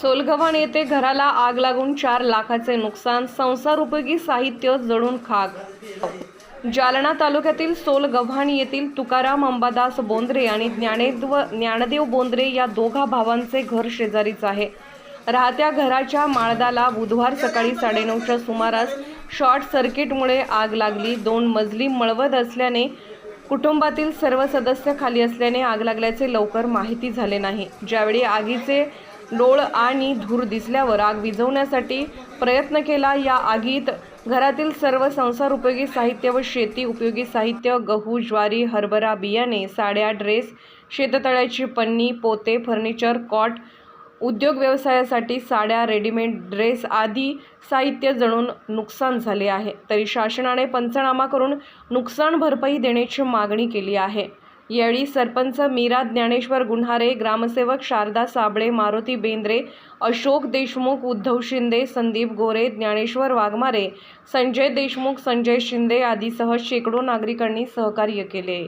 सोलगव्हाण येथे घराला आग लागून चार लाखाचे नुकसान संसार उपयोगी साहित्य जळून खाक. जालना तालुक्यातील सोलगव्हाण येथील तुकाराम अंबादास बोंद्रे आणि ज्ञानेद्व ज्ञानदेव बोंद्रे या दोघा भावांचे घर शेजारीच आहे. राहत्या घराच्या माळदाला बुधवार सकाळी साडेनऊच्या सुमारास शॉर्ट सर्किटमुळे आग लागली. दोन मजली मळवत असल्याने कुटुंबातील सर्व सदस्य खाली असल्याने आग लागल्याचे लवकर माहिती झाले नाही. ज्यावेळी आगीचे डोळ आणि धूर दिसल्यावर आग विझवण्यासाठी प्रयत्न केला. या आगीत घरातील सर्व संसार उपयोगी साहित्य व शेती उपयोगी साहित्य गहू ज्वारी हरभरा बियाणे साड्या ड्रेस शेततळ्याची पन्नी पोते फर्निचर कॉट उद्योग व्यवसायासाठी साड्या रेडीमेड ड्रेस आदी साहित्य जणून नुकसान झाले आहे. तरी शासनाने पंचनामा करून नुकसान भरपाई देण्याची मागणी केली आहे. यावेळी सरपंच मीरा ज्ञानेश्वर गुन्हारे ग्रामसेवक शारदा साबळे मारुती बेंद्रे अशोक देशमुख उद्धव शिंदे संदीप गोरे ज्ञानेश्वर वाघमारे संजय देशमुख संजय शिंदे आदीसह शेकडो नागरिकांनी सहकार्य केले.